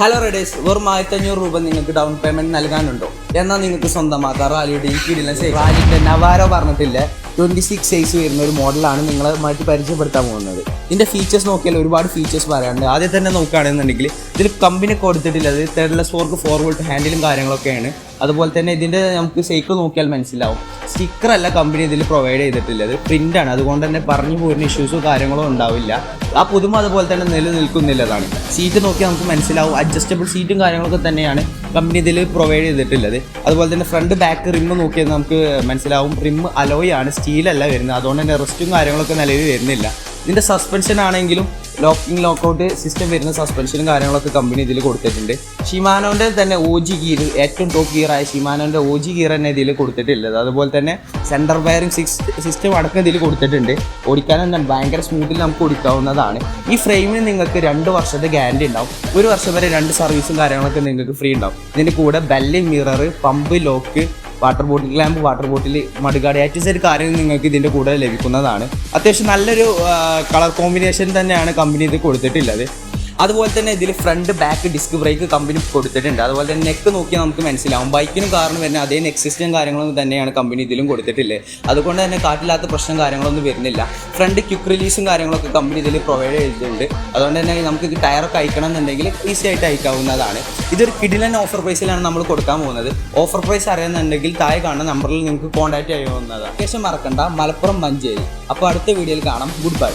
Hello റെഡേഴ്സ് വെറും ആയിരത്തഞ്ഞൂറ് രൂപ നിങ്ങൾക്ക് ഡൗൺ പേയ്മെന്റ് നൽകാനുണ്ടോ? എന്നാൽ നിങ്ങൾക്ക് സ്വന്തമാക്കാം റാലിയുടെ ഈ കീഴിലെ റാലിന്റെ നവാരോ പറഞ്ഞിട്ടില്ല? ട്വന്റി സിക്സ് സൈസ് വരുന്ന ഒരു മോഡലാണ് നിങ്ങളെ മാറ്റി പരിചയപ്പെടുത്താൻ പോകുന്നത്. ഇതിന്റെ ഫീച്ചേഴ്സ് നോക്കിയാൽ ഒരുപാട് ഫീച്ചേഴ്സ് പറയാനുണ്ട്. ആദ്യം തന്നെ നോക്കുകയാണെന്നുണ്ടെങ്കിൽ ഇതിൽ കമ്പനി കൊടുത്തിട്ടുള്ളത് തെർലെസ് ഫോർക്ക് ഫോർവേഡ് ഹാൻഡിലും കാര്യങ്ങളൊക്കെയാണ്. അതുപോലെ തന്നെ ഇതിന്റെ നമുക്ക് സൈക്കിൾ നോക്കിയാൽ മനസ്സിലാവും. സ്റ്റിക്കർ അല്ല കമ്പനി ഇതിൽ പ്രൊവൈഡ് ചെയ്തിട്ടുള്ളത് പ്രിന്റ് ആണ്. അതുകൊണ്ട് തന്നെ പറഞ്ഞു പോരുന്ന ഇഷ്യൂസോ കാര്യങ്ങളോ ഉണ്ടാവില്ല. ആ പുതുമ അതുപോലെ തന്നെ നിലനിൽക്കുന്നില്ലതാണ്. സീറ്റ് നോക്കിയാൽ നമുക്ക് മനസ്സിലാവും. അഡ്ജസ്റ്റബിൾ സീറ്റും കാര്യങ്ങളൊക്കെ തന്നെയാണ് കമ്പനി ഇതിൽ പ്രൊവൈഡ് ചെയ്തിട്ടുള്ളത്. അതുപോലെ തന്നെ ഫ്രണ്ട് ബാക്ക് റിം നോക്കിയാൽ നമുക്ക് മനസ്സിലാവും. റിം അലോയ് ആണ്. സ്റ്റീലല്ല വരുന്നത്. അതുകൊണ്ട് തന്നെ റെസ്റ്റും കാര്യങ്ങളൊക്കെ നിലവിൽ വരുന്നില്ല. ഇതിന്റെ സസ്പെൻഷൻ ആണെങ്കിലും ലോക്കിംഗ് ലോക്കൗട്ട് സിസ്റ്റം വരുന്ന സസ്പെൻഷനും കാര്യങ്ങളൊക്കെ കമ്പനി ഇതിൽ കൊടുത്തിട്ടുണ്ട്. ഷിമാനോന്റെ തന്നെ ഒ ജി ഗിയർ ഏറ്റവും ടോപ്പ് ഗിയറായ ഷിമാനോന്റെ ഒ ജി ഗിയർ തന്നെ ഇതിൽ കൊടുത്തിട്ടുള്ളത് അതുപോലെ തന്നെ സെന്റർ വയറിംഗ് സിസ്റ്റം അടക്കം ഇതിൽ കൊടുത്തിട്ടുണ്ട്. ഓടിക്കാൻ എന്താണ് ഭയങ്കര സ്മൂത്തിൽ നമുക്ക് ഓടിക്കാവുന്നതാണ്. ഈ ഫ്രെയിമിന് നിങ്ങൾക്ക് രണ്ട് വർഷത്തെ ഗ്യാരണ്ടി ഉണ്ടാവും. ഒരു വർഷം വരെ രണ്ട് സർവീസും കാര്യങ്ങളൊക്കെ നിങ്ങൾക്ക് ഫ്രീ ഉണ്ടാവും. ഇതിന്റെ കൂടെ ബെല്ലിംഗ് mirror pump lock water bottle clamp water bottle മടുകാട്. Accessory കാര്യങ്ങൾ നിങ്ങൾക്ക് ഇതിന്റെ കൂടെ ലഭിക്കുന്നതാണ്. അത്യാവശ്യം നല്ലൊരു കളർ കോമ്പിനേഷൻ തന്നെയാണ് കമ്പനി ഇത് കൊടുത്തിട്ടുള്ളത്. അതുപോലെ തന്നെ ഇതിൽ front back disc brake company കൊടുത്തിട്ടുണ്ട്. അതുപോലെ തന്നെ നെക്ക് നോക്കിയാൽ നമുക്ക് മനസ്സിലാവും. ബൈക്കിനും കാറിനും വരുന്ന അതേ നെക്ക് സിസ്റ്റം കാര്യങ്ങളും തന്നെയാണ് കമ്പനി ഇതിലും കൊടുത്തിട്ടില്ലേ അതുകൊണ്ട് തന്നെ കാറ്റില്ലാത്ത പ്രശ്നം കാര്യങ്ങളൊന്നും വരുന്നില്ല. ഫ്രണ്ട് ക്യുക്ക് റിലീസും കാര്യങ്ങളൊക്കെ കമ്പനി ഇതിൽ പ്രൊവൈഡ് ചെയ്തിട്ടുണ്ട്. അതുകൊണ്ട് തന്നെ നമുക്ക് ഇത് ടയറൊക്കെ അയക്കണം എന്നുണ്ടെങ്കിൽ ഈസി ആയിട്ട് അയക്കാവുന്നതാണ്. ഇതൊരു കിഡിലൻ ഓഫർ പ്രൈസിലാണ് നമ്മൾ കൊടുക്കാൻ പോകുന്നത്. ഓഫർ പ്രൈസ് അറിയുന്നുണ്ടെങ്കിൽ താഴെ കാണുന്ന നമ്പറിൽ നിങ്ങൾക്ക് കോൺടാക്ട് ചെയ്യാവുന്നതാണ്. അത്യാവശ്യം മറക്കണ്ട. മലപ്പുറം മഞ്ചേരി. അപ്പോൾ അടുത്ത വീഡിയോയിൽ കാണാം. Good bye